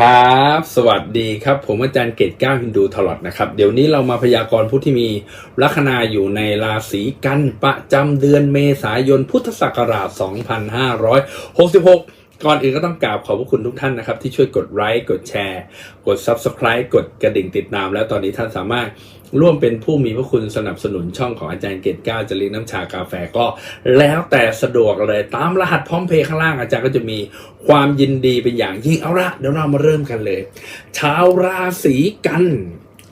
ครับ สวัสดีครับ ผมอาจารย์เกตก้าฮินดูทลอดนะครับ เดี๋ยวนี้เรามาพยากรณ์ผู้ที่มีลัคนาอยู่ในราศีกันประจำเดือนเมษายนพุทธศักราช 2566 ก่อนอื่นก็ต้องกราบขอบพระคุณทุกท่านนะครับ ที่ช่วยกดไลค์กดแชร์ กด Subscribe กดกระดิ่งติดตาม แล้วตอนนี้ท่านสามารถร่วมเป็นผู้มีพระคุณสนับสนุนช่องของอาจารย์เกตก้าจะเลี้ยงน้ำชากาแฟก็ แล้วแต่สะดวกเลยตามรหัสพร้อมเพย์ข้างล่างอาจารย์ก็จะมีความยินดีเป็นอย่างยิ่งเอาละเดี๋ยวเรามาเริ่มกันเลย ชาวราศีกัน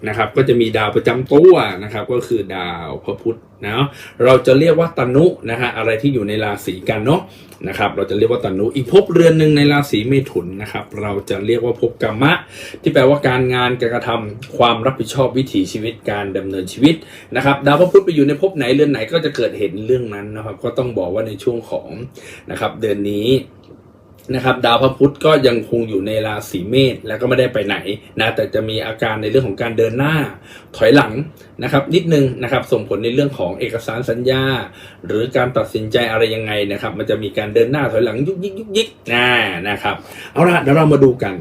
นะครับก็จะมีดาวประจำตัวนะครับก็คือดาวพระพุธนะเราจะเรียกว่าตนุนะฮะอะไรที่อยู่ในราศีกันเนาะนะครับเราจะเรียกว่าตนุอีกภพเรือนหนึ่งในราศีเมถุนนะครับเราจะเรียกว่าภพกรรมะ ที่แปลว่าการงานการกระทำความรับผิดชอบวิถีชีวิตการดำเนินชีวิตนะครับดาวพระพุธไปอยู่ในภพไหนเรือนไหนก็จะเกิดเหตุเรื่องนั้นนะครับก็ต้องบอกว่าในช่วงของนะครับเดือนนี้ นะครับดาวพระพุธก็ยังคงอยู่ในราศีเมษแล้วก็ไม่ได้ไปไหนนะแต่จะมีอาการในเรื่องของการเดินหน้าถอยหลังนะครับนิดนึงนะครับส่งผลในเรื่องของเอกสารสัญญา หรือการตัดสินใจอะไรยังไงนะครับ มันจะมีการเดินหน้าถอยหลังยุกยิกยุกยิกนะนะครับเอาละเดี๋ยวเรามาดูกัน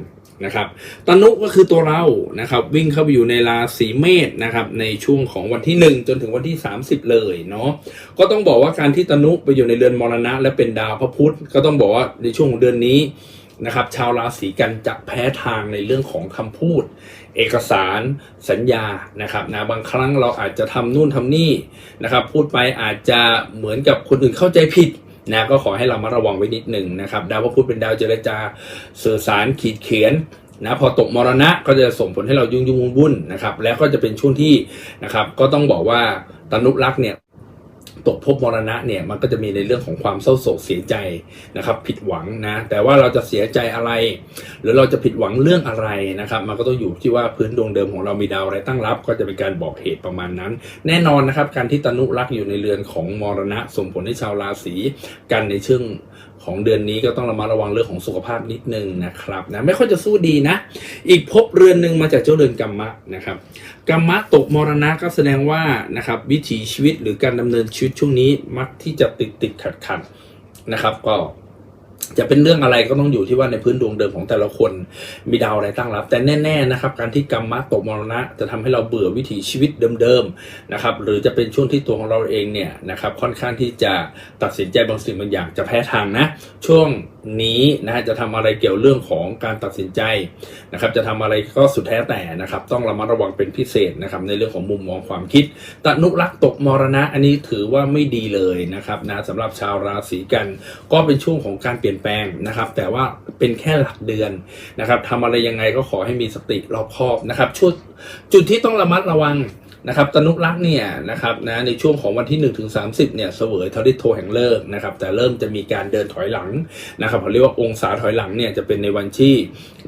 นะครับตนุก็คือตัวเรานะครับวิ่งเข้าไปอยู่ในราศีเมษนะครับในช่วงของวันที่ 1 จนถึงวันที่ 30 เลยเนาะก็ต้องบอกว่าการที่ตนุไปอยู่ในเรือนมรณะ และเป็นดาวพระพุธก็ต้องบอกว่าในช่วงเดือนนี้นะครับชาวราศีกันจะแพ้ทางในเรื่องของคำพูด เอกสารสัญญานะครับนะบางครั้งเราอาจจะทำนู่นทำนี่นะครับพูดไปอาจจะเหมือนกับคนอื่นเข้าใจผิด นะก็ขอให้เรามาระวังไว้นิดหนึ่งนะครับดาวพระพุธเป็นดาวเจรจาสื่อสารขีดเขียนนะพอตกมรณะก็จะส่งผลให้เรายุ่งยุ่งวุ่นวุ่นนะครับ แล้วก็จะเป็นช่วงที่นะครับ ก็ต้องบอกว่าตนุรักษ์เนี่ย ตกภพมรณะเนี่ยมันก็จะมีในเรื่องของความเศร้าโศกเสียใจนะครับ ผิดหวังนะ แต่ว่าเราจะเสียใจอะไร หรือเราจะผิดหวังเรื่องอะไรนะครับ มันก็ต้องอยู่ที่ว่าพื้นดวงเดิมของเรามีดาวอะไรตั้งรับ ก็จะเป็นการบอกเหตุประมาณนั้น แน่นอนนะครับ การที่ตนุรักอยู่ในเรือนของมรณะส่งผลให้ชาวราศีกันในช่วงของเดือนนี้ก็ต้องระมัดระวังเรื่องของสุขภาพนิดนึงนะครับนะไม่ค่อยจะสู้ดีนะ อีกภพเรือนหนึ่งมาจากเจ้าเรือนกรรมะนะครับ กรรมะตกมรณะก็แสดงว่านะครับวิถีชีวิตหรือการดำเนินชีวิตช่วงนี้มักที่จะติดติดขัดขัดนะครับ ก็จะเป็นเรื่องอะไรก็ต้องอยู่ที่ว่าในพื้นดวงเดิมของแต่ละคนมีดาวอะไรตั้งรับ แต่แน่ๆนะครับ การที่กรรมะตกมรณะจะทำให้เราเบื่อวิถีชีวิตเดิมๆนะครับ หรือจะเป็นช่วงที่ตัวของเราเองเนี่ยนะครับ ค่อนข้างที่จะตัดสินใจบางสิ่งบางอย่างจะแพ้ทางนะ ช่วง นี้นะฮะจะทำอะไรเกี่ยวเรื่องของการตัดสินใจนะครับจะทำอะไรก็สุดแท้แต่นะครับต้องระมัดระวังเป็นพิเศษนะครับในเรื่องของมุมมองความคิดตนุรักษ์ตกมรณะอันนี้ถือว่าไม่ดีเลยนะครับนะสำหรับชาวราศีกัน ก็เป็นช่วงของการเปลี่ยนแปลงนะครับ แต่ว่าเป็นแค่หลักเดือนนะครับทำอะไรยังไงก็ขอให้มีสติรอบคอบนะครับช่วจุดที่ต้องระมัดระวัง นะครับตนุรักษ์เนี่ยนะครับนะในช่วงของวันที่1ถึง30เนี่ยเสวยทอริโทแห่งเลิกนะครับแต่เริ่มจะมีการเดินถอยหลังนะครับเขาเรียกว่าองศาถอยหลังเนี่ยจะเป็นในวันที่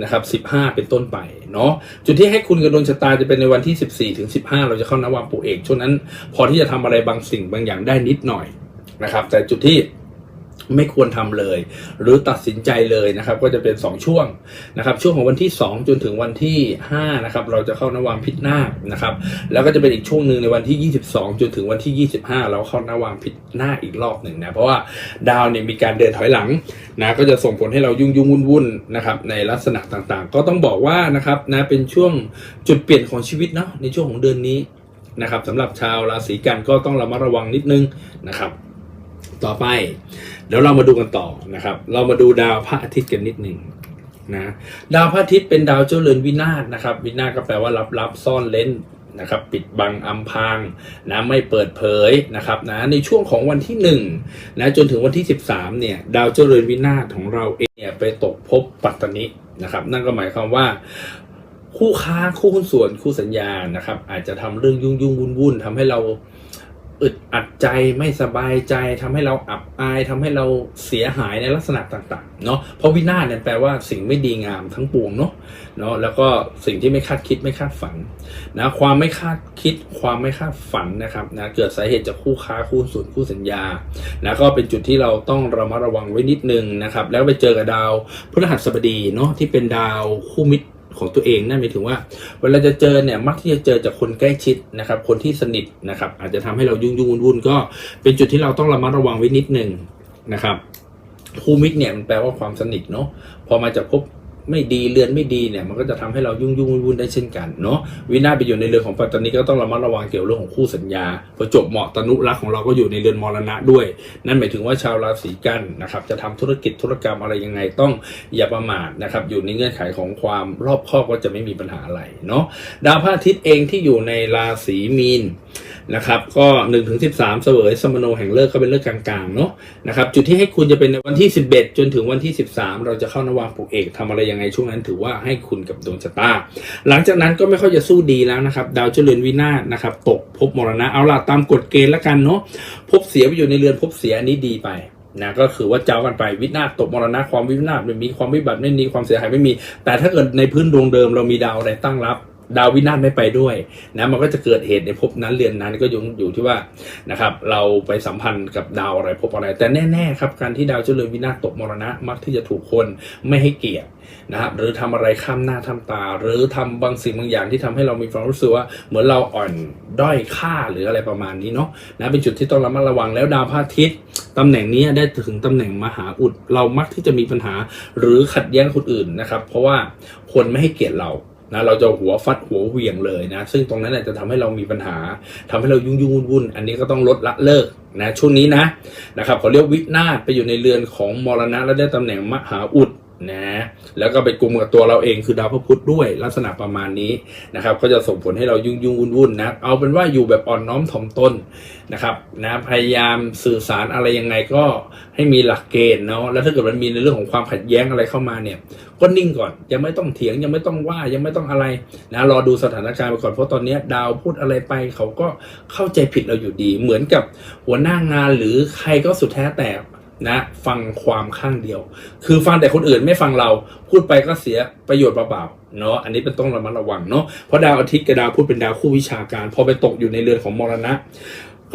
นะครับ15เป็นต้นไปเนาะจุดที่ให้คุณกับดวงชะตาจะเป็นในวันที่ 14ถึง15 เราจะเข้านวาปูเอกช่วงนั้น พอที่จะทำอะไรบางสิ่งบางอย่างได้นิดหน่อยนะครับแต่จุดที่ ไม่ควรทำเลย หรือตัดสินใจเลยนะครับ ก็จะเป็น 2 ช่วงนะครับ ช่วงของวันที่ 2 จนถึงวันที่5นะครับเราจะเข้านวามพิษนาคนะครับ แล้วก็จะเป็นอีกช่วงหนึ่งในวันที่ 22 จนถึงวันที่ 25 เราเข้านวามพิษนาคอีกรอบหนึ่งนะเพราะว่าดาวเนี่ยมีการเดินถอยหลังนะก็จะส่งผลให้เรายุ่งยุ่งวุ่นวุ่นๆนะครับในลักษณะต่างๆ ก็ต้องบอกว่านะครับนะเป็นช่วงจุดเปลี่ยนของชีวิตเนาะในช่วงของเดือนนี้นะครับสำหรับชาวราศีกันก็ต้องระมัดระวังนิดนึงนะครับ ต่อไปเดี๋ยวเรามาดูกันต่อนะครับ เรามาดูดาวพระอาทิตย์กันนิดหนึ่งนะดาวพระอาทิตย์เป็นดาวเจ้าเรือนวินาศนะครับ วินาศก็แปลว่าลับลับซ่อนเล้นนะครับ ปิดบังอำพรางนะไม่เปิดเผยนะครับนะในช่วงของวันที่หนึ่งนะจนถึงวันที่ 13เนี่ยดาวเจ้าเรือนวินาศของเราเองเนี่ยไปตกภพปัตตนินะครับ นั่นก็หมายความว่าคู่ค้าคู่หุ้นส่วนคู่สัญญานะครับ อาจจะทำเรื่องยุ่งยุ่งวุ่นวุ่นทำให้เรา อึดอัดใจไม่สบายใจทำให้เราอับอายทำให้เราเสียหายในลักษณะต่างๆเนาะเพราะวินาศเนี่ยแปลว่าสิ่งไม่ดีงามทั้งปวงเนาะเนาะแล้วก็สิ่งที่ไม่คาดคิดไม่คาดฝันนะความไม่คาดคิดความไม่คาดฝันนะครับนะเกิดสาเหตุจากคู่ค้าคู่ส่วนคู่สัญญานะก็เป็นจุดที่เราต้องระมัดระวังไว้นิดนึงนะครับแล้วไปเจอกับดาวพฤหัสบดีเนาะที่เป็นดาวคู่มิตร ของตัวเองนั่นหมายถึงว่าเวลาจะเจอเนี่ยมักที่จะเจอจากคนใกล้ชิดนะครับ คนที่สนิทนะครับ อาจจะทำให้เรายุ่งยุ่งวุ่นวุ่นก็เป็นจุดที่เราต้องระมัดระวังไว้นิดนึงนะครับภูมิตรเนี่ยมันแปลว่าความสนิทเนาะพอมาจากภพ ไม่ดีเรือนไม่ดีเนี่ยมันก็จะทำให้เรายุ่งยุ่งวุ่นวุ่นได้เช่นกันเนาะวินาศไปอยู่ในเรือนของปัตตานีก็ต้องระมัดระวังเกี่ยวเรื่องของคู่สัญญาประจบเหมาะตนุรักษ์ของเราก็อยู่ในเรือนมรณะด้วย นั่นหมายถึงว่าชาวราศีกันนะครับจะทำธุรกิจธุรกรรมอะไรยังไงต้องอย่าประมาทนะครับอยู่ในเงื่อนไขของความรอบคอบก็จะไม่มีปัญหาอะไรเนาะดาวพระอาทิตย์เองที่อยู่ในราศีมีนนะครับก็1นถึงสิเสวยสมโนแห่งเลิกก็เป็นเลิกกลางๆเนาะนะครับจุดที่ให้คุณจะเป็นในวันที่ 11 จนถึงวันที่ 13 เราจะเข้านวางปลูกเอกทำอะไรยังไงช่วงนั้นถือว่าให้คุณกับดวงชะตา หลังจากนั้นก็ไม่ค่อยจะสู้ดีแล้วนะครับดาวเจริญวินาศนะครับตกภพมรณะเอาล่ะตามกฎเกณฑ์แล้วกันเนาะภพเสียไปอยู่ในเรือนภพเสียอันนี้ดีไปนะก็คือว่าเจ้ากันไปวินาศตกมรณะความวินาศไม่มีความวิบัติไม่มีความเสียหายไม่มี แต่ถ้าเกิดในพื้นดวงเดิมเรามีดาวอะไรตั้งรับ ดาววินาศไม่ไปด้วยนะมันก็จะเกิดเหตุในภพนั้นเรือนนั้นก็อยู่อยู่ที่ว่านะครับเราไปสัมพันธ์กับดาวอะไรภพอะไร แต่แน่ๆครับการที่ดาวเจริญวินาศตกมรณะมักที่จะถูกคนไม่ให้เกียรตินะครับหรือทำอะไรข้ามหน้าทำตา หรือทำบางสิ่งบางอย่างที่ทำให้เรามีความรู้สึกว่าเหมือนเราอ่อนด้อยค่าหรืออะไรประมาณนี้เนาะนะเป็นจุดที่ต้องระมัดระวังแล้วดาวพระอาทิตย์ตำแหน่งนี้ได้ถึงตำแหน่งมหาอุด เรามักที่จะมีปัญหาหรือขัดแย้งคนอื่นนะครับ เพราะว่าคนไม่ให้เกียรติเรา นะเราจะหัวฟัดหัวเหวี่ยงเลยนะ ซึ่งตรงนั้นจะทำให้เรามีปัญหาทำให้เรายุ่งยุ่งวุ่นวุ่นอันนี้ก็ต้องลดละเลิกนะช่วงนี้นะนะครับเขาเรียกวินาศไปอยู่ในเรือนของมรณะแล้วได้ตำแหน่งมหาอุด นะแล้วก็ไปกลุ่มกับตัวเราเองคือดาวพระพุธด้วยลักษณะประมาณนี้นะครับก็จะส่งผลให้เรายุ่งยุ่งวุ่นวุ่นนะเอาเป็นว่าอยู่แบบอ่อนน้อมถ่อมตนนะครับนะพยายามสื่อสารอะไรยังไงก็ให้มีหลักเกณฑ์เนาะแล้วถ้าเกิดมันมีในเรื่องของความขัดแย้งอะไรเข้ามาเนี่ยก็นิ่งก่อนยังไม่ต้องเถียงยังไม่ต้องว่ายังไม่ต้องอะไรนะรอดูสถานการณ์ไปก่อนเพราะตอนนี้ดาวพูดอะไรไปเขาก็เข้าใจผิดเราอยู่ดี เหมือนกับหัวหน้างานหรือใครก็สุดแท้แต่ นะฟังความข้างเดียว คือฟังแต่คนอื่นไม่ฟังเรา พูดไปก็เสียประโยชน์เปล่าๆเนาะอันนี้เป็นต้องระมัดระวังเนาะเพราะดาวอาทิตย์กับดาวพูดเป็นดาวคู่วิชาการ พอไปตกอยู่ในเรือนของมรณะ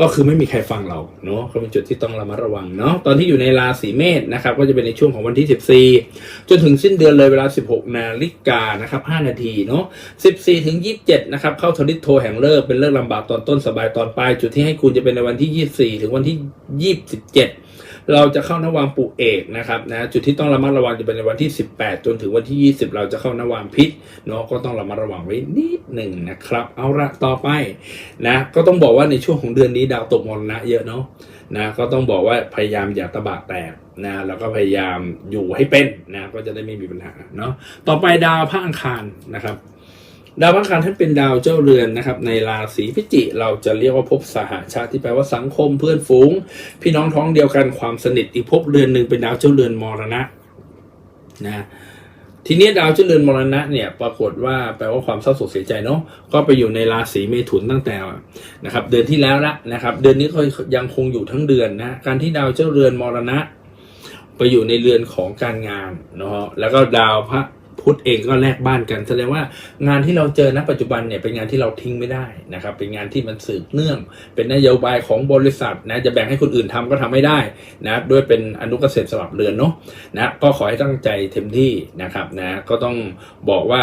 ก็คือไม่มีใครฟังเราเนาะก็เป็นจุดที่ต้องระมัดระวังเนาะตอนที่อยู่ในราศีเมษนะครับก็จะเป็นในช่วงของวันที่ 14 จนถึงสิ้นเดือนเลยเวลา 16 นาฬิกานะครับ5นาทีเนาะ14 ถึง 27 นะครับเข้าทริตโทแห่งเลิกเป็นเลิกลำบากตอนต้นสบายตอนปลายจุดที่ให้คุณจะเป็นในวันที่ 24 ถึงวันที่ 27 เราจะเข้านวามปุเอกนะครับนะจุดที่ต้องระมัดระวังจะเป็นในวันที่ 18 จนถึงวันที่ 20 เราจะเข้านวามพิษเนาะก็ต้องระมัดระวังไว้นิดหนึ่งนะครับ เอาละต่อไปนะก็ต้องบอกว่าในช่วงของเดือนนี้ดาวตกมรณะเยอะเนาะนะก็ต้องบอกว่าพยายามอย่าตะบะแตกนะแล้วก็พยายามอยู่ให้เป็นนะก็จะได้ไม่มีปัญหาเนาะต่อไปดาวพระอังคารนะครับ ดาวพระอังคารท่านเป็นดาวเจ้าเรือนนะครับ ในราศีพิจิเราจะเรียกว่าภพสหชาติที่แปลว่าสังคมเพื่อนฝูง พี่น้องท้องเดียวกันความสนิทอีกภพเรือนหนึ่งเป็นดาวเจ้าเรือนมรณะนะทีนี้ดาวเจ้าเรือนมรณะเนี่ยปรากฏว่าแปลว่าความเศร้าโศกเสียใจเนาะก็ไปอยู่ในราศีเมถุนตั้งแต่นะครับ เดือนที่แล้วละนะครับ เดือนนี้ก็ยังคงอยู่ทั้งเดือนนะการที่ดาวเจ้าเรือนมรณะ ไปอยู่ในเรือนของการงานเนาะแล้วก็ดาวพระ พุทธเองก็แลกบ้านกันแสดงว่างานที่เราเจอณปัจจุบันเนี่ยเป็นงานที่เราทิ้งไม่ได้นะครับ เป็นงานที่มันสืบเนื่อง เป็นนโยบายของบริษัทนะจะแบ่งให้คนอื่นทำก็ทำไม่ได้นะด้วยเป็นอนุเกษตรสลับเรือนเนาะนะก็ขอให้ตั้งใจเต็มที่นะครับนะก็ต้องบอกว่า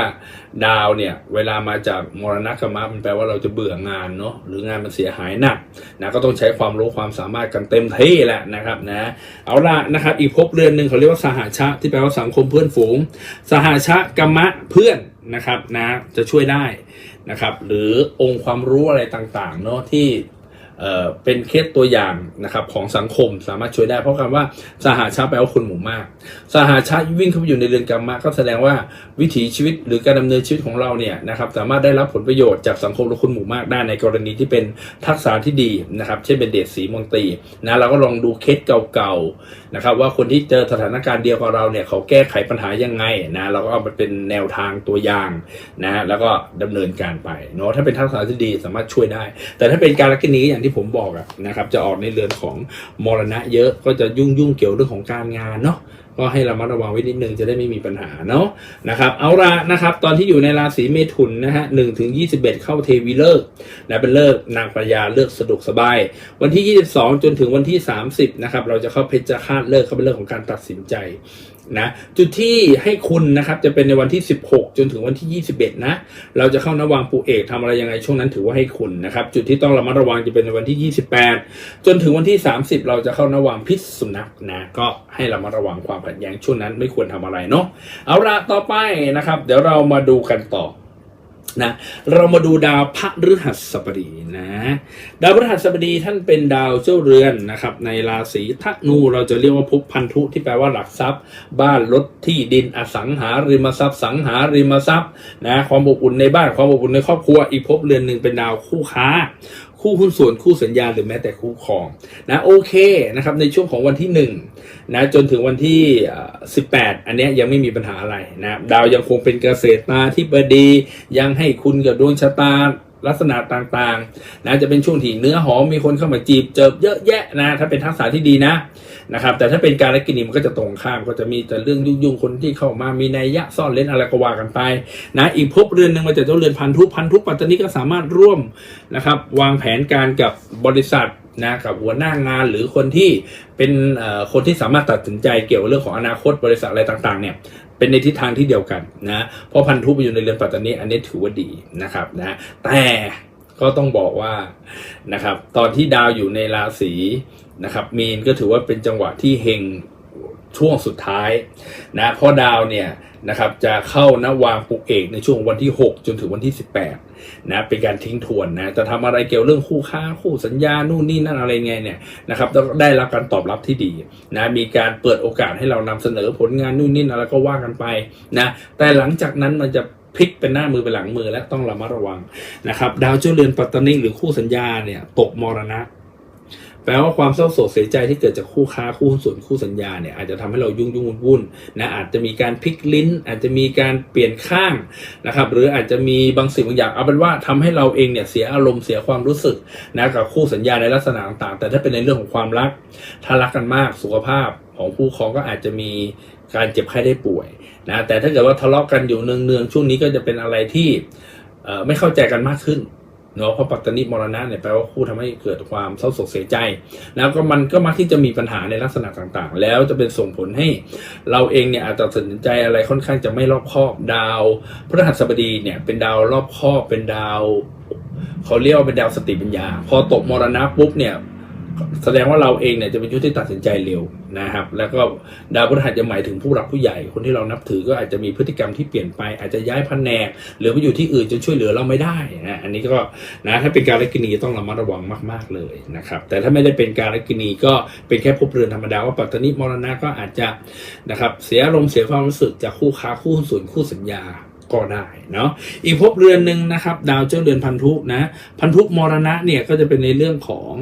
ดาวเนี่ยเวลามาจากมรณะกรรมะมันแปลว่าเราจะเบื่องานเนาะหรืองานมันเสียหายหนักนะก็ต้องใช้ความรู้ความสามารถกันเต็มที่แหละนะครับนะเอาละนะครับอีกภพเรือนหนึ่งเขาเรียกว่าสหาชะที่แปลว่าสังคมเพื่อนฝูง สหาชะกรรมะเพื่อนนะครับนะจะช่วยได้นะครับหรือองค์ความรู้อะไรต่างๆเนาะที่ เป็นเคสตัวอย่างนะครับของสังคมสามารถช่วยได้เพราะคำว่าสหชาแปลว่าคนหมู่มาก สหชาวิ่งเข้าไปอยู่ในเรือนกรรมะก็แสดงว่าวิถีชีวิตหรือการดำเนินชีวิตของเราเนี่ยนะครับสามารถได้รับผลประโยชน์จากสังคมและคนหมู่มากได้ในกรณีที่เป็นทักษะที่ดีนะครับ เช่นเป็นเดชสีมนตรีนะเราก็ลองดูเคสเก่าๆนะครับว่าคนที่เจอสถานการณ์เดียวกับเราเนี่ยเขาแก้ไขปัญหายังไงนะเราก็เอามาเป็นแนวทางตัวอย่างนะแล้วก็ดำเนินการไปเนาะถ้าเป็นทักษะที่ดีสามารถช่วยได้ แต่ถ้าเป็นการลักษณีอย่างที่ผมบอกอะนะครับจะออกในเรือนของมรณะเยอะก็จะยุ่งยุ่งๆเกี่ยวเรื่องของการงานเนาะก็ให้ระมัดระวังไว้นิดนึงจะได้ไม่มีปัญหาเนาะนะครับเอาละนะครับตอนที่อยู่ในราศีเมถุนนะฮะหนึ่งถึงยี่สิบเอ็ดเข้าเทวีเลิกนะเป็นเลิกนางปยาเลิกสะดวกสบาย วันที่22จนถึงวันที่30นะครับเราจะเข้าเพชฌฆาตเลิกเข้าเป็นเรื่องของการตัดสินใจ นะจุดที่ให้คุณนะครับจะเป็นในวันที่ 16 จนถึงวันที่ 21 นะ เราจะเข้านวังปูเอกทำอะไรยังไงช่วงนั้นถือว่าให้คุณนะครับ จุดที่ต้องระมัดระวังจะเป็นในวันที่ 28 จนถึงวันที่ 30 เราจะเข้านวังพิษสุนัขนะก็ให้ระมัดระวังความขัดแย้งช่วงนั้นไม่ควรทำอะไรเนาะเอาละต่อไปนะครับ เดี๋ยวเรามาดูกันต่อ นะเรามาดูดาวพระฤหัสบดีนะ ดาวพฤหัสบดีท่านเป็นดาวเจ้าเรือนนะครับ ในราศีธนูเราจะเรียกว่าภพพันธุที่แปลว่าหลักทรัพย์ บ้านรถที่ดินอสังหาริมทรัพย์ สังหาริมทรัพย์นะความอบอุ่นในบ้านความอบอุ่นในครอบครัวอีกภพเรือนหนึ่งเป็นดาวคู่ค้าคู่หุ้นส่วนคู่สัญญาหรือแม้แต่คู่ครองนะโอเคนะครับในช่วงของวันที่หนึ่งนะจนถึงวันที่ 18 อันนี้ยยังไม่มีปัญหาอะไรนะดาวยังคงเป็นเกษตรมาที่บดียังให้คุณกับดวงชะตา ลักษณะต่างๆนะจะเป็นช่วงที่เนื้อหอมมีคนเข้ามาจีบเจอเยอะแยะนะถ้าเป็นทักษะที่ดีนะนะครับแต่ถ้าเป็นการละกินีมันก็จะตรงข้ามก็จะมีแต่เรื่องยุ่งๆคนที่เข้ามามีนัยยะซ่อนเล่นอะไรก็ว่ากันไปนะอีกภพเรือนหนึ่งมันจะเจ้าเรือนพันธุพันธุปัตตานีก็สามารถร่วมนะครับวางแผนการกับบริษัทนะกับหัวหน้างานหรือคนที่เป็นคนที่สามารถตัดสินใจเกี่ยวกับเรื่องของอนาคตบริษัทอะไรต่างๆเนี่ย เป็นในทิศทางที่เดียวกันนะเพราะพันธุไปอยู่ในเรือนปัตตานีอันนี้ถือว่าดีนะครับนะแต่ก็ต้องบอกว่านะครับตอนที่ดาวอยู่ในราศีนะครับมีนก็ถือว่าเป็นจังหวะที่เฮงช่วงสุดท้ายนะเพราะดาวเนี่ย นะครับจะเข้านวางปุกเอกในช่วงวันที่ 6 จนถึงวันที่ 18นะเป็นการทิ้งทวนนะจะทำอะไรเกี่ยวเรื่องคู่ค้าคู่สัญญานู่นนี่นั่นอะไรไงเนี่ยนะครับต้องได้รับการตอบรับที่ดีนะมีการเปิดโอกาสให้เรานำเสนอผลงานนู่นนี่นั่นแล้วก็ว่ากันไปนะแต่หลังจากนั้นมันจะพลิกเป็นหน้ามือเป็นหลังมือและต้องระมัดระวังนะครับดาวเจ้าเรือนปัตตานีหรือคู่สัญญาเนี่ยตกมรณะ แปลว่าความเศร้าโศกเสียใจที่เกิดจากคู่ค้าคู่หุ้นส่วนคู่สัญญาเนี่ยอาจจะทำให้เรายุ่งยุ่งวุ่นวุ่นนะอาจจะมีการพลิกลิ้น อาจจะมีการเปลี่ยนข้างนะครับหรืออาจจะมีบางสิ่งบางอย่างเอาเป็นว่าทำให้เราเองเนี่ยเสียอารมณ์เสียความรู้สึกนะกับคู่สัญญาในลักษณะต่างๆ แต่ถ้าเป็นในเรื่องของความรักถ้ารักกันมากสุขภาพของคู่ครองก็อาจจะมีการเจ็บไข้ได้ป่วยนะแต่ถ้าเกิดว่าทะเลาะกันอยู่เนืองๆช่วงนี้ก็จะเป็นอะไรที่ไม่เข้าใจกันมากขึ้น เนาะเพราะปัตตานีมรณะเนี่ยแปลว่าคู่ทำให้เกิดความเศร้าโศกเสียใจ แล้วก็มันก็มักที่จะมีปัญหาในลักษณะต่างๆ แล้วจะเป็นส่งผลให้เราเองเนี่ยอาจจะตัดสินใจอะไรค่อนข้างจะไม่รอบคอบดาวพฤหัสบดีเนี่ยเป็นดาวรอบคอบเป็นดาวเขาเรียกว่าเป็นดาวสติปัญญา พอตกมรณะปุ๊บเนี่ย แสดงว่าเราเองเนี่ยจะเป็นชุดที่ตัดสินใจเร็วนะครับ แล้วก็ดาวพฤหัสจะหมายถึงผู้หลักผู้ใหญ่คนที่เรานับถือก็อาจจะมีพฤติกรรมที่เปลี่ยนไป อาจจะย้ายแผนก หรือไปอยู่ที่อื่นจนช่วยเหลือเราไม่ได้นะอันนี้ก็นะถ้าเป็นการละกินีต้องระมัดระวังมาก ๆเลยนะครับ แต่ถ้าไม่ได้เป็นการละกินีก็เป็นแค่ภพเรือนธรรมดาว่าปัตตานีมรณะก็อาจจะนะครับเสียอารมณ์เสียความรู้สึกจากคู่ค้าคู่หุ้นส่วนคู่สัญญาก็ได้เนาะอีกภพเรือนหนึ่งนะครับ ดาวเจ้าเรือนพันธุนะพันธุมรณะเนี่ยก็จะเป็นในเรื่องของ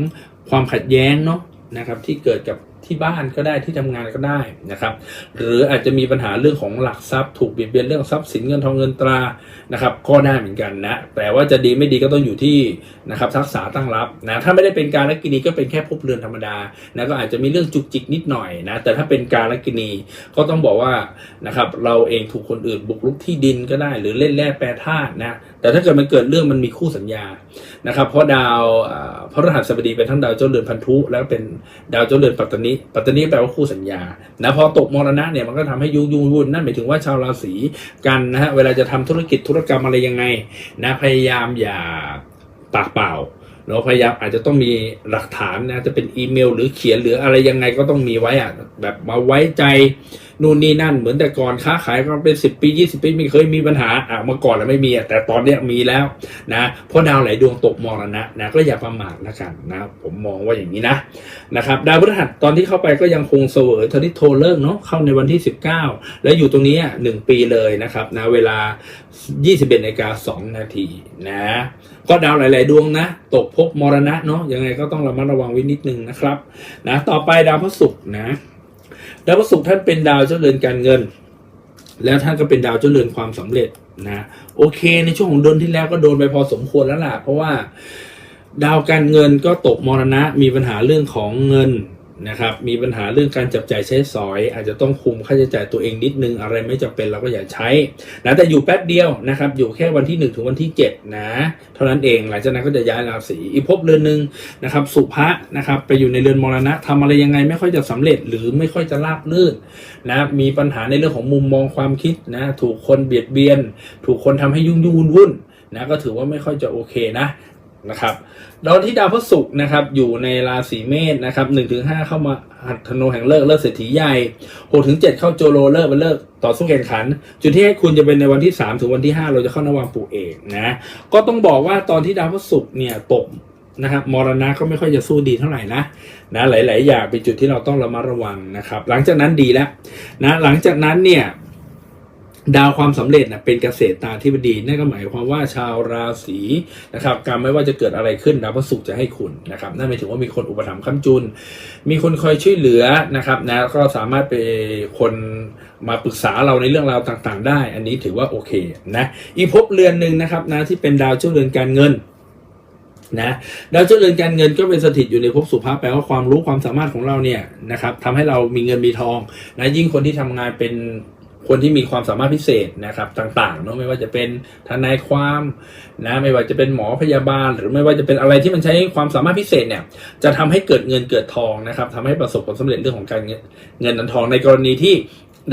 ความขัดแย้งเนาะนะครับที่เกิดกับ ที่บ้านก็ได้ที่ทำงานก็ได้นะครับหรืออาจจะมีปัญหาเรื่องของหลักทรัพย์ถูกเบียดเบียนเรื่องทรัพย์สินเงินทองเงินตรานะครับก็ได้เหมือนกันนะแต่ว่าจะดีไม่ดีก็ต้องอยู่ที่นะครับทักษะตั้งรับนะถ้าไม่ได้เป็นการลักินีก็เป็นแค่ภพเรือนธรรมดานะก็อาจจะมีเรื่องจุกจิกนิดหน่อยนะแต่ถ้าเป็นการลักินีก็ต้องบอกว่านะครับเราเองถูกคนอื่นบุกรุกที่ดินก็ได้ หรือเล่นแร่แปรธาตุนะแต่ถ้าเกิดมันเกิดเรื่องมันมีคู่สัญญานะครับเพราะดาวพระรหัสบดีเป็นทั้งดาวเจ้าเรือนพันธุ แล้วเป็นดาวเจ้าเรือนปัตตานีปัตตานีแปลว่าคู่สัญญานะพอตกมรณะเนี่ยมันก็ทำให้ยุ่งยุ่งวุ่นนั่นหมายถึงว่าชาวราศีกันนะฮะเวลาจะทำธุรกิจธุรกรรมอะไรยังไงนะพยายามอย่าปากเปล่าเนาะพยายามอาจจะต้องมีหลักฐานนะจะเป็นอีเมล หรือเขียนหรืออะไรยังไงก็ต้องมีไว้อะแบบมาไว้ใจ นู่นนี่นั่นเหมือนแต่ก่อนค้าขายมาเป็นสิบปียี่สิบปีไม่เคยมีปัญหาอะเมื่อก่อนเราไม่มีแต่ตอนเนี้ยมีแล้วนะเพราะดาวหลายดวงตกมรณะนะก็อย่าประมาทนะกันนะผมมองว่าอย่างนี้นะนะครับดาวพฤหัสตอนที่เข้าไปก็ยังคงเสวยทนิโทเลิกเนาะเข้าในวันที่ 19 แล้วอยู่ตรงนี้หนึ่งปีเลยนะครับนะเวลา 21นาฬิกา2นาทีนะก็ดาวหลาย ๆ ดวงนะ ตกภพมรณะเนาะยังไงก็ต้องระมัดระวังไว้นิดนึงนะครับนะต่อไปดาวพระศุกร์นะ ดาวพระศุกร์ท่านเป็นดาวเจ้าเรือนการเงิน แล้วท่านก็เป็นดาวเจ้าเรือนความสำเร็จนะโอเค ในช่วงของเดือนที่แล้วก็โดนไปพอสมควรแล้วล่ะ เพราะว่า ดาวการเงินก็ตกมรณะมีปัญหาเรื่องของเงิน นะครับมีปัญหาเรื่องการจับจ่ายใช้สอย อาจจะต้องคุมค่าใช้จ่ายตัวเองนิดนึงอะไรไม่จำเป็นเราก็อย่าใช้นะแต่อยู่แป๊บเดียวนะครับอยู่แค่วันที่ 1 ถึงวันที่ 7 นะเท่านั้นเองหลังจากนั้นก็จะย้ายราศีอีกภพเรือนหนึ่งนะครับสุภะนะครับไปอยู่ในเรือนมรณะทำอะไรยังไงไม่ค่อยจะสำเร็จหรือไม่ค่อยจะราบรื่นนะมีปัญหาในเรื่องของมุมมองความคิดนะถูกคนเบียดเบียน ถูกคนทำให้ยุ่งยุ่งวุ่นวุ่นนะก็ถือว่าไม่ค่อยจะโอเคนะ นะครับดาวที่ดาวพฤหัสนะครับอยู่ในราศีเมษนะครับหนึ่งถึงห้าเข้ามาหัดธนูแห่งเลิกเลิกเศรษฐีใหญ่หกถึงเจ็ดเข้าโจโรเลิกเป็นเลิกต่อสู้แข่งขัน จุดที่ให้คุณจะเป็นในวันที่สามถึงวันที่ห้าเราจะเข้านวังปู่เอกนะก็ต้องบอกว่าตอนที่ดาวพฤหัสเนี่ยตกนะครับมรณะก็ไม่ค่อยจะสู้ดีเท่าไหร่นะนะหลาย ๆ อย่างเป็นจุดที่เราต้องระมัดระวังนะครับ หลังจากนั้นดีแล้วนะหลังจากนั้นเนี่ย ดาวความสำเร็จนะเป็นเกษตรตาธิบดีนั่นก็หมายความว่าชาวราศีนะครับการไม่ว่าจะเกิดอะไรขึ้นดาวพฤหัสจะให้คุณนะครับนั่นหมายถึงว่ามีคนอุปถัมภ์ค้ำจุน มีคนคอยช่วยเหลือนะครับนะก็สามารถไปคนมาปรึกษาเราในเรื่องราวต่างๆ ได้ อันนี้ถือว่าโอเคนะอีกภพเรือนหนึ่งนะครับนะที่เป็นดาวเจ้าเรือนการเงินนะดาวเจ้าเรือนการเงินก็เป็นสถิตอยู่ในภพสุภาพแปลว่าความรู้ความสามารถของเราเนี่ยนะครับทำให้เรามีเงินมีทองนะยิ่งคนที่ทำงานเป็น คนที่มีความสามารถพิเศษนะครับต่างๆเนาะไม่ว่าจะเป็นทนายความนะไม่ว่าจะเป็นหมอพยาบาล หรือไม่ว่าจะเป็นอะไรที่มันใช้ความสามารถพิเศษเนี่ยจะทำให้เกิดเงินเกิดทองนะครับทำให้ประสบผลสำเร็จเรื่องของการเงินนันทองในกรณีที่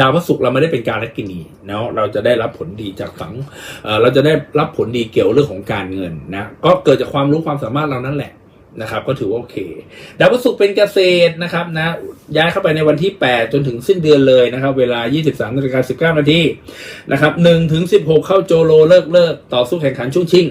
ดาวพระศุกร์เราไม่ได้เป็นการลกินีเนาะเราจะได้รับผลดีจากฝังเอ่อเราจะได้รับผลดีเกี่ยวเรื่องของการเงินนะก็เกิดจากความรู้ความสามารถเรานั่นแหละ นะครับ ก็ถือว่าโอเคดาวพฤหัสเป็นเกษตรนะครับนะย้ายเข้าไปในวันที่ 8 จนถึงสิ้นเดือนเลยนะครับ เวลา 23นาฬิกา19นาทีนะครับ1ถึง16 เข้าโจโลเลิกเลิกต่อสู้แข่งขันช่วงชิง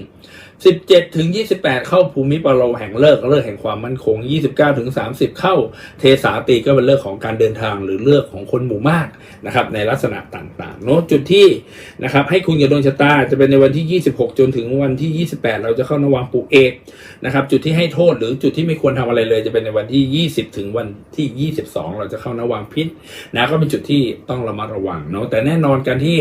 17ถึง28เข้าภูมิปโลแห่งเลิกเลิกแห่งความมั่นคง29ถึง30เข้าเทสาตีก็เป็นเลิกของการเดินทางหรือเลิกของคนหมู่มากนะครับในลักษณะต่างๆโน้ตจุดที่นะครับให้คุณกับดวงชะตาจะเป็นในวันที่26จนถึงวันที่28เราจะเข้านวังปูเอกนะครับจุดที่ให้โทษหรือจุดที่ไม่ควรทำอะไรเลย จะเป็นในวันที่20ถึงวันที่22เราจะเข้านวังพิษนะก็เป็นจุดที่ต้องระมัดระวังเนาะแต่แน่นอนการที่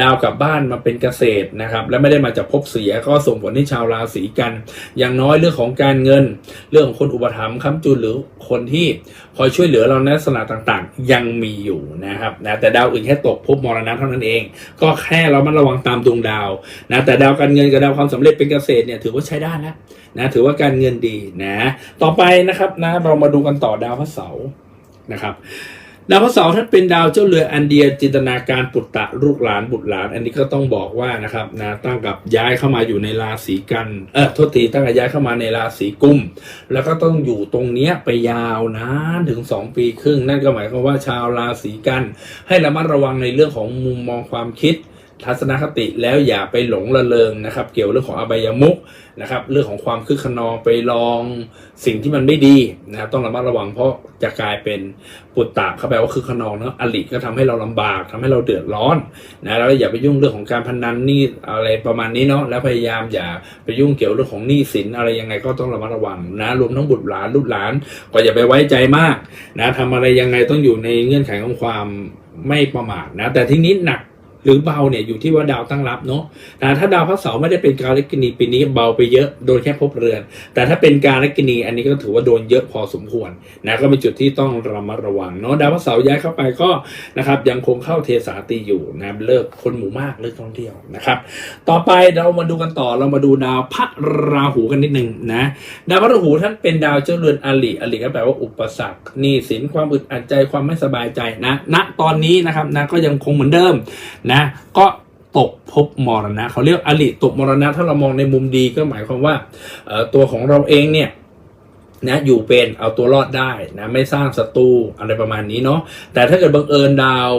ดาวกลับบ้านมาเป็นเกษตรนะครับและไม่ได้มาจากภพเสียก็ส่งผลให้ชาวราศีกัน อย่างน้อยเรื่องของการเงิน เรื่องของคนอุปถัมภ์ค้ำจุนหรือคนที่คอยช่วยเหลือเราในลักษณะต่างๆ ยังมีอยู่นะครับนะแต่ดาวอื่นแค่ตกภพมรณะเท่านั้นเอง ก็แค่เรามันระวังตามดวงดาวนะแต่ดาวการเงินกับดาวความสำเร็จเป็นเกษตรเนี่ยถือว่าใช้ได้แล้วนะถือว่าการเงินดีนะ ต่อไปนะครับนะเรามาดูกันต่อดาวพระเสาร์นะครับ ดาวพระเสาร์ท่านเป็นดาวเจ้าเรืออันเดียจินตนาการปุตตะลูกหลานบุตรหลาน อันนี้ก็ต้องบอกว่านะครับนะตั้งกับย้ายเข้ามาอยู่ในราศีกันเออโทษทีตั้งกับย้ายเข้ามาในราศีกุม แล้วก็ต้องอยู่ตรงเนี้ยไปยาวนานถึง 2 ปีครึ่ง นั่นก็หมายความว่าชาวราศีกัน ให้ระมัดระวังในเรื่องของมุมมองความคิด ทัศนคติแล้วอย่าไปหลงระเริงนะครับ เกี่ยวเรื่องของอบายมุกนะครับ เรื่องของความคึกขนองไปลองสิ่งที่มันไม่ดีนะครับ ต้องระมัดระวังเพราะจะกลายเป็นปุตตะเขาแปลว่าคึกขนองเนาะอลิก็ทำให้เราลำบากทำให้เราเดือดร้อนนะแล้วอย่าไปยุ่งเรื่องของการพนันนี่อะไรประมาณนี้เนาะแล้วพยายามอย่าไปยุ่งเกี่ยวเรื่องของหนี้สินอะไรยังไงก็ต้องระมัดระวังนะรวมทั้งบุตรหลานลูกหลาน ก็อย่าไปไว้ใจมากนะทำอะไรยังไงต้องอยู่ในเงื่อนไขของความไม่ประมาทนะแต่ทีนี้หนัก หรือเบาเนี่ยอยู่ที่ว่าดาวตั้งรับเนาะแต่ถ้าดาวพระเสาร์ไม่ได้เป็นการลกินีปีนี้เบาไปเยอะโดนแค่พบเรือน แต่ถ้าเป็นการลกินีอันนี้ก็ถือว่าโดนเยอะพอสมควรนะก็เป็นจุดที่ต้องระมัดระวังเนาะดาวพระเสาร์ย้ายเข้าไปก็นะครับยังคงเข้าเทสาตีอยู่นะเลิกคนหมู่มากเลิกท่องเที่ยวนะครับต่อไปเรามาดูกันต่อเรามาดูดาวพระราหูกันนิดหนึ่งนะดาวพระราหูท่านเป็นดาวเจ้าเรือนอลิอลิก็แปลว่าอุปสรรคหนี้สินความอึดอัดใจความไม่สบายใจนะณตอนนี้นะครับนะก็ยังคงเหมือนเดิมนะก็ตกภพมรณะเขาเรียกอลิตกมรณะ ถ้าเรามองในมุมดีก็หมายความว่าตัวของเราเองเนี่ยนะอยู่เป็นเอาตัวรอดได้นะไม่สร้างศัตรูอะไรประมาณนี้เนาะแต่ถ้าเกิดบังเอิญดาว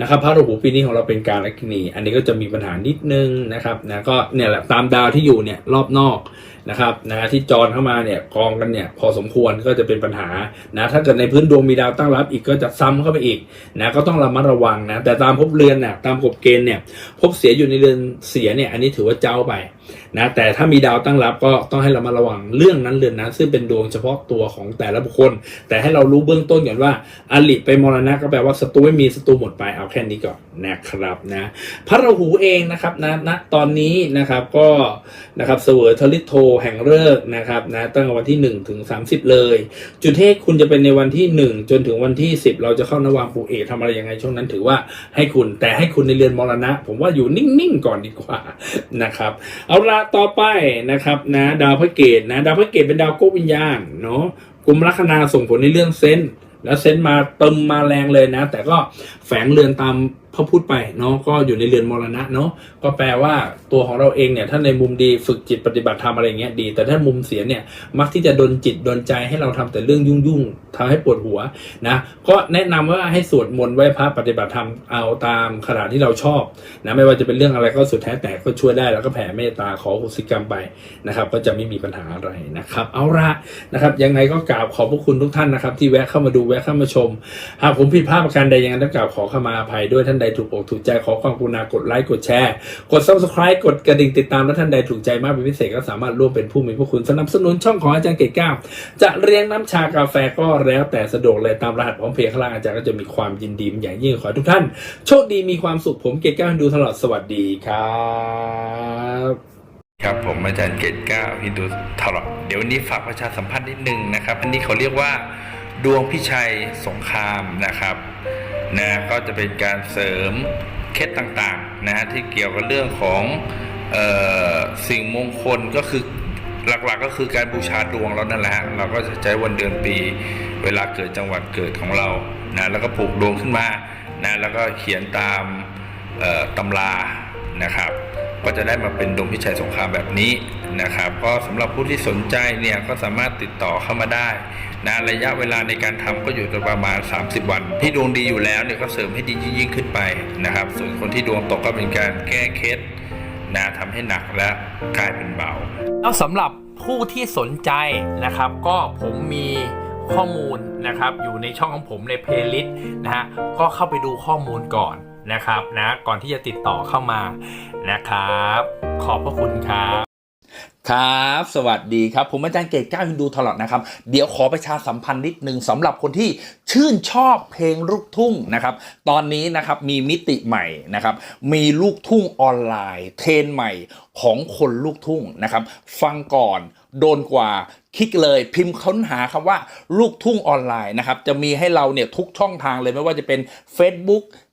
นะครับพระราหูปีนี้ของเราเป็นการลัคนีอันนี้ก็จะมีปัญหานิดนึงนะครับนะก็เนี่ยแหละตามดาวที่อยู่เนี่ยรอบนอกนะครับนะที่จรเข้ามาเนี่ยกองกันเนี่ยพอสมควรก็จะเป็นปัญหานะถ้าเกิดในพื้นดวงมีดาวตั้งรับอีกก็จะซ้ำเข้าไปอีกนะก็ต้องระมัดระวังนะแต่ตามภพเรือนเนี่ยตามกฎเกณฑ์เนี่ยภพเสียอยู่ในเรือนเสียเนี่ยอันนี้ถือว่าเจ้าไปนะแต่ถ้ามีดาวตั้งรับก็ต้องให้เรามาระวังเรื่องนั้นเรือนนั้นซึ่งเป็นดวงเฉพาะตัวของแต่ละบุคคล แต่ให้เรารู้เบื้องต้นก่อนว่าอลิไปมรณะก็แปลว่าศัตรูไม่มีศัตรูหมดไปเอาแค่นี้ก่อนนะครับนะพระราหูเองนะครับนะณตอนนี้นะครับก็นะครับเสวยทลิโทแห่งเลิกนะครับนะตั้งแต่วันที่ 1 ถึง 30 เลย จุดเทศคุณจะเป็นในวันที่ 1 จนถึงวันที่ 10 เราจะเข้านวางปูเอกทำอะไรยังไงช่วงนั้นถือว่าให้คุณแต่ให้คุณในเรือนมรณะ ผมว่าอยู่นิ่งๆก่อนดีกว่านะครับเอาละต่อไปนะครับนะดาวพระเกตนะดาวพระเกตเป็นดาวโกวิญญาณเนาะกลุ่มลัคนาส่งผลในเรื่องเซนแล้วเซนมาเติมมาแรงเลยนะ แต่ก็แฝงเรือนตาม พระพุทธไปเนาะก็อยู่ในเรือนมรณะเนาะก็แปลว่าตัวของเราเองเนี่ยถ้าในมุมดีฝึกจิตปฏิบัติธรรมอะไรเงี้ยดี แต่ถ้ามุมเสียเนี่ยมักที่จะดนจิตดนใจให้เราทำแต่เรื่องยุ่งๆทำให้ปวดหัวนะก็แนะนำว่าให้สวดมนต์ไหว้พระปฏิบัติธรรมเอาตามขนาดที่เราชอบนะไม่ว่าจะเป็นเรื่องอะไรก็สุดแท้แต่ก็ช่วยได้แล้วก็แผ่เมตตาขอโหสิกรรมไปนะครับ ก็จะไม่มีปัญหาอะไรนะครับ เอาละนะครับยังไงก็กราบขอบพระคุณทุกท่านนะครับ ที่แวะเข้ามาดูแวะเข้ามาชม หากผมผิดพลาดประการใดยังไงต้องกราบขอเข้ามาอภัยด้วยท่านใดถูกอกถูกใจขอความกรุณากดไลค์กดแชร์กด subscribe กดกระดิ่งติดตามและท่านใดถูกใจมากเป็นพิเศษก็สามารถร่วมเป็นผู้มีพระคุณสนับสนุนช่องของอาจารย์เกตก้าจะเรียงน้ำชากาแฟก็แล้วแต่สะดวกเลยตามรหัสพร้อมเพียงข้างล่างอาจารย์ก็จะมีความยินดีอย่างยิ่งขอทุกท่าน โชคดีมีความสุขผมเกตก้าดูตลอดสวัสดีครับครับผมอาจารย์เกตก้าวฮินดูตลอดเดี๋ยววันนี้ฝากประชาสัมพันธ์นิดนึงนะครับ อันนี้เขาเรียกว่า ดวงพิชัยสงครามนะครับ นะก็จะเป็นการเสริมเคล็ดต่างๆนะฮะที่เกี่ยวกับเรื่องของออสิ่งมงคลก็คือหลักๆก็คือการบูชาดวงเรานั่นแหละฮะเราก็จะใช้วันเดือนปี เวลาเกิดจังหวัดเกิดของเรานะแล้วก็ผูกดวงขึ้นมานะแล้วก็เขียนตามตำรานะครับ ก็จะได้มาเป็นดวงพิชัยสงครามแบบนี้นะครับ ก็สำหรับผู้ที่สนใจเนี่ยก็สามารถติดต่อเข้ามาได้ นะระยะเวลาในการทำก็อยู่ประมาณ 30 วัน ที่ดวงดีอยู่แล้วเนี่ยก็เสริมให้ดียิ่งขึ้นไปนะครับ ส่วนคนที่ดวงตกก็เป็นการแก้เคล็ดนะทำให้หนักและกลายเป็นเบา แล้วสำหรับผู้ที่สนใจนะครับ ก็ผมมีข้อมูลนะครับอยู่ในช่องของผมในเพลย์ลิสต์นะฮะก็เข้าไปดูข้อมูลก่อนนะครับนะก่อนที่จะติดต่อเข้ามานะครับ ขอบพระคุณครับ ครับ สวัสดีครับ ผมอาจารย์เกตก้าวฮินดูตลอดนะครับ เดี๋ยวขอประชาสัมพันธ์นิดนึงสำหรับคนที่ชื่นชอบเพลงลูกทุ่งนะครับ ตอนนี้นะครับมีมิติใหม่นะครับ มีลูกทุ่งออนไลน์ เทรนใหม่ของคนลูกทุ่งนะครับ ฟังก่อนโดนกว่าคลิกเลยพิมพ์ค้นหาคำว่าลูกทุ่งออนไลน์นะครับ จะมีให้เราเนี่ยทุกช่องทางเลยไม่ว่าจะเป็น Facebook